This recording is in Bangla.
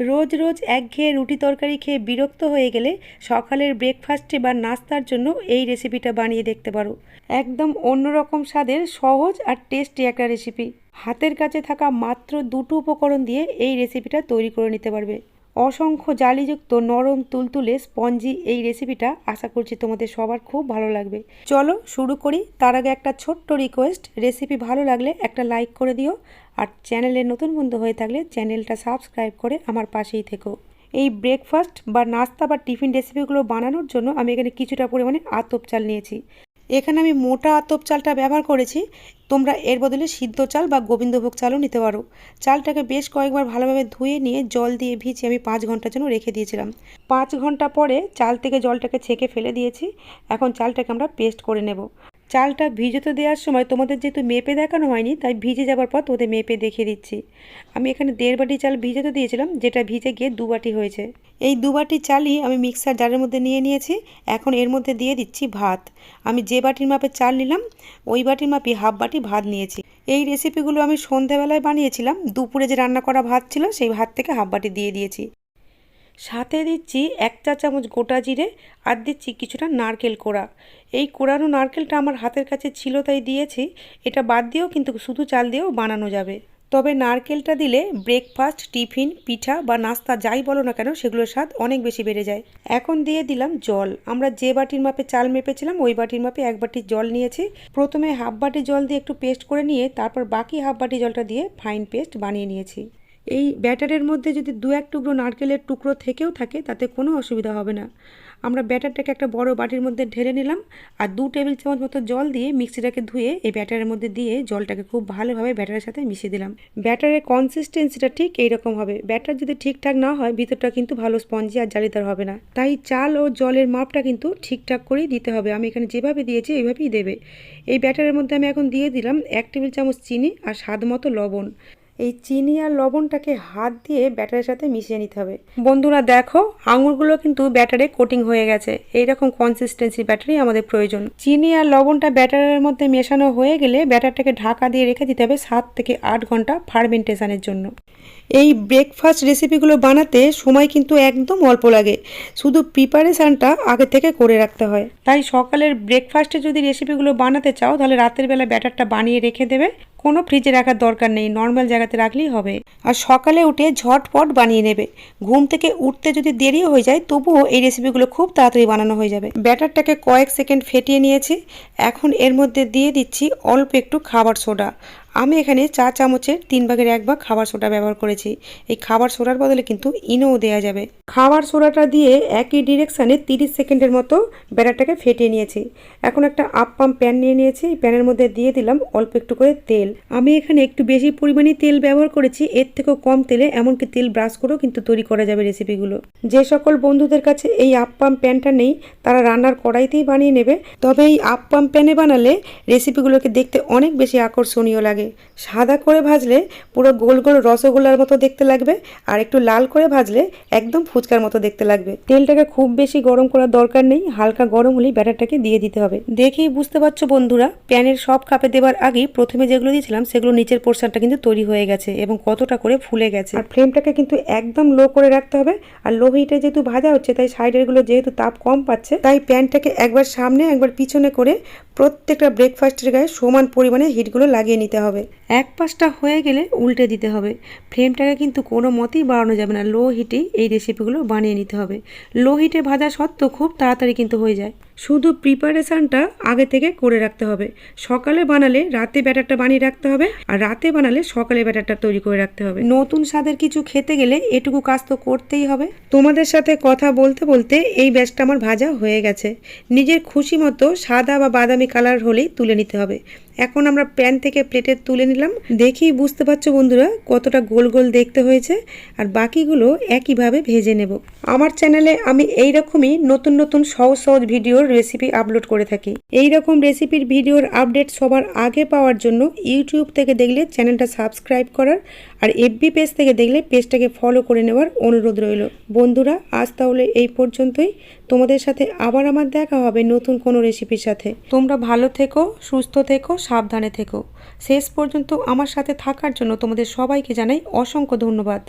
রোজ রোজ একঘেয়ে রুটি তরকারি খেয়ে বিরক্ত হয়ে গেলে সকালের ব্রেকফাস্টে বা নাস্তার জন্য এই রেসিপিটা বানিয়ে দেখতে পারো। একদম অন্যরকম স্বাদের, সহজ আর টেস্টি একটা রেসিপি হাতের কাছে থাকা মাত্র দুটো উপকরণ দিয়ে এই রেসিপিটা তৈরি করে নিতে পারবে। অসংখ্য জালিযুক্ত নরম তুলতুলে স্পঞ্জি এই রেসিপিটা আশা করছি তোমাদের সবার খুব ভালো লাগবে। চলো শুরু করি। তার আগে একটা ছোট্ট রিকোয়েস্ট রেসিপি ভালো লাগলে একটা লাইক করে দিও। আর চ্যানেলে নতুন বন্ধু হয়ে থাকলে চ্যানেলটা সাবস্ক্রাইব করে আমার পাশেই থেকো। এই ব্রেকফাস্ট বা নাস্তা বা টিফিন রেসিপিগুলো বানানোর জন্য আমি এখানে কিছুটা পরিমাণে আতপ চাল নিয়েছি। এখানে আমি মোটা আতপ চালটা ব্যবহার করেছি। তোমরা এর বদলে সিদ্ধ চাল বা গোবিন্দভোগ চালও নিতে পারো। চালটাকে বেশ কয়েকবার ভালোভাবে ধুয়ে নিয়ে জল দিয়ে ভিজিয়ে আমি পাঁচ ঘণ্টার জন্য রেখে দিয়েছিলাম। পাঁচ ঘণ্টা পরে চাল থেকে জলটাকে ছেঁকে ফেলে দিয়েছি। এখন চালটাকে আমরা পেস্ট করে নেব। চালটা ভিজোতে দেওয়ার সময় তোমাদের যেহেতু মেপে দেখানো হয়নি, তাই ভিজে যাবার পর তোদের মেপে দেখিয়ে দিচ্ছি। আমি এখানে দেড় বাটি চাল ভিজোতে দিয়েছিলাম, যেটা ভিজে গিয়ে দু বাটি হয়েছে। এই দু বাটি চালই আমি মিক্সার জারের মধ্যে নিয়ে নিয়েছি, এখন এর মধ্যে দিয়ে দিচ্ছি ভাত। আমি যে বাটির মাপে চাল নিলাম, ওই বাটির মাপে হাফ বাটি ভাত নিয়েছি। এই রেসিপিগুলো আমি সন্ধেবেলায় বানিয়েছিলাম, দুপুরে যে রান্না করা ভাত ছিল, সেই ভাত থেকে হাফ বাটি দিয়ে দিয়েছি। সাথে দিচ্ছি এক চা চামচ গোটা জিরে আর দিচ্ছি কিছুটা নারকেল কোড়া। এই কোড়ানো নারকেলটা আমার হাতের কাছে ছিল তাই দিয়েছি। এটা বাদ দিয়েও কিন্তু শুধু চাল দিয়েও বানানো যাবে। তবে নারকেলটা দিলে ব্রেকফাস্ট, টিফিন, পিঠা বা নাস্তা যাই বলো না কেন, সেগুলোর স্বাদ অনেক বেশি বেড়ে যায়। এখন দিয়ে দিলাম জল। আমরা যে বাটির মাপে চাল মেপেছিলাম, ওই বাটির মাপে এক বাটি জল নিয়েছি। প্রথমে হাফ বাটি জল দিয়ে একটু পেস্ট করে নিয়ে তারপর বাকি হাফ বাটি জলটা দিয়ে ফাইন পেস্ট বানিয়ে নিয়েছি। এই ব্যাটারের মধ্যে যদি দু এক টুকরো নারকেলের টুকরো থেকেও থাকে, তাতে কোনো অসুবিধা হবে না। আমরা ব্যাটারটাকে একটা বড় বাটির মধ্যে ঢেলে নিলাম আর দু টেবিল চামচ মতো জল দিয়ে মিক্সিটাকে ধুয়ে এই ব্যাটারের মধ্যে দিয়ে জলটাকে খুব ভালোভাবে ব্যাটারের সাথে মিশিয়ে দিলাম। ব্যাটারের কনসিস্টেন্সিটা ঠিক এইরকম হবে। ব্যাটার যদি ঠিকঠাক না হয়, ভিতরটা কিন্তু ভালো স্পঞ্জি আর জালিদার হবে না। তাই চাল ও জলের মাপটা কিন্তু ঠিকঠাক করেই দিতে হবে। আমি এখানে যেভাবে দিয়েছি, এইভাবেই দেবে। এই ব্যাটারের মধ্যে আমি এখন দিয়ে দিলাম এক টেবিল চামচ চিনি আর স্বাদ মতো লবণ। এই চিনি আর লবণটাকে হাত দিয়ে ব্যাটারের সাথে মিশিয়ে নিতে হবে। বন্ধুরা দেখো, আঙুরগুলো কিন্তু ব্যাটারে কোটিং হয়ে গেছে। এইরকম কনসিস্টেন্সি ব্যাটারি আমাদের প্রয়োজন। চিনি আর লবণটা ব্যাটারের মধ্যে মেশানো হয়ে গেলে ব্যাটারটাকে ঢাকা দিয়ে রেখে দিতে হবে সাত থেকে আট ঘণ্টা ফার্মেন্টেশনের জন্য। এই ব্রেকফাস্ট রেসিপিগুলো বানাতে সময় কিন্তু একদম অল্প লাগে। শুধু প্রিপারেশানটা আগে থেকে করে রাখতে হয়। তাই সকালের ব্রেকফাস্টে যদি রেসিপিগুলো বানাতে চাও, তাহলে রাতের বেলা ব্যাটারটা বানিয়ে রেখে দেবে। কোনো ফ্রিজে রাখার দরকার নেই, নর্মাল জায়গাতে রাখলেই হবে। আর সকালে উঠে ঝটপট বানিয়ে নেবে। ঘুম থেকে উঠতে যদি দেরিও হয়ে যায়, তবুও এই রেসিপিগুলো খুব তাড়াতাড়ি বানানো হয়ে যাবে। ব্যাটারটাকে কয়েক সেকেন্ড ফেটিয়ে নিয়েছি। এখন এর মধ্যে দিয়ে দিচ্ছি অল্প একটু খাবার সোডা। আমি এখানে চা চামচের তিন ভাগের এক ভাগ খাবার সোডা ব্যবহার করেছি। এই খাবার সোডার বদলে কিন্তু ইনোও দেওয়া যাবে। খাবার সোডাটা দিয়ে একই ডিরেকশানে তিরিশ সেকেন্ডের মতো ব্যাটারটাকে ফেটিয়ে নিয়েছি। এখন একটা আপ পাম্প প্যান নিয়ে নিয়েছি। এই প্যানের মধ্যে দিয়ে দিলাম অল্প একটু করে তেল। আমি এখানে একটু বেশি পরিমাণে তেল ব্যবহার করেছি। এর থেকেও কম তেলে এমনকি তেল ব্রাশ করেও কিন্তু তৈরি করা যাবে রেসিপিগুলো। যে সকল বন্ধুদের কাছে এই আপ পাম্প প্যানটা নেই, তারা রান্নার কড়াইতেই বানিয়ে নেবে। তবে এই আপ পাম্প প্যানে বানালে রেসিপিগুলোকে দেখতে অনেক বেশি আকর্ষণীয় লাগে। সাদা করে ভাজলে পুরো গোল গোল রসগোল্লার মতো দেখতে লাগবে আর একটু লাল করে ভাজলে একদম ফুচকার মতো দেখতে লাগবে। তেলটাকে খুব বেশি গরম করার দরকার নেই, হালকা গরম হলেই ব্যাটারটাকে দিয়ে দিতে হবে। দেখেই বুঝতে পারছ বন্ধুরা, প্যানের সব কাপে দেওয়ার আগেই প্রথমে যেগুলো দিয়েছিলাম সেগুলো নিচের পোর্শনটা কিন্তু তৈরি হয়ে গেছে এবং কতটা করে ফুলে গেছে। আর ফ্লেমটাকে কিন্তু একদম লো করে রাখতে হবে আর লো হিটে যেহেতু ভাজা হচ্ছে তাই সাইডেরগুলো যেহেতু তাপ কম পাচ্ছে, তাই প্যানটাকে একবার সামনে একবার পিছনে করে প্রত্যেকটা ব্রেকফাস্টের গায়ে সমান পরিমাণে হিটগুলো লাগিয়ে নিতে হবে। এক পাশটা হয়ে গেলে উল্টে দিতে হবে। ফ্লেমটাকে কিন্তু কোনো মতেই বাড়ানো যাবে না। লো হিটেই এই রেসিপিগুলো বানিয়ে নিতে হবে। লো হিটে ভাজা সত্ত্বেও খুব তাড়াতাড়ি কিন্তু হয়ে যায়। শুধু প্রিপারেশানটা আগে থেকে করে রাখতে হবে। সকালে বানালে রাতে ব্যাটারটা বানিয়ে রাখতে হবে আর রাতে বানালে সকালে ব্যাটারটা তৈরি করে রাখতে হবে। নতুন স্বাদের কিছু খেতে গেলে এটুকু কাজ তো করতেই হবে। তোমাদের সাথে কথা বলতে বলতে এই ব্যাচটা আমার ভাজা হয়ে গেছে। নিজের খুশি মতো সাদা বা বাদামি কালার হলেই তুলে নিতে হবে। এখন আমরা প্যান থেকে প্লেটে তুলে নিলাম। দেখি বুঝতে পারছ বন্ধুরা কতটা গোল গোল দেখতে হয়েছে আর বাকিগুলো একইভাবে ভেজে নেব। আমার চ্যানেলে আমি এই রকমই নতুন নতুন সহজ সহজ ভিডিওর রেসিপি আপলোড করে থাকি। এই রকম রেসিপির ভিডিওর আপডেট সবার আগে পাওয়ার জন্য ইউটিউব থেকে দেখলে চ্যানেলটা সাবস্ক্রাইব করার আর এফবি পেজ থেকে দেখলে পেজটাকে ফলো করে নেওয়ার অনুরোধ রইল। বন্ধুরা, আজ তাহলে এই পর্যন্তই। তোমাদের সাথে আবার আমার দেখা হবে নতুন কোনো রেসিপির সাথে। তোমরা ভালো থেকো, সুস্থ থেকো, সাবধানে থেকো। শেষ পর্যন্ত আমার সাথে থাকার জন্য তোমাদের সবাইকে জানাই অসংখ্য ধন্যবাদ।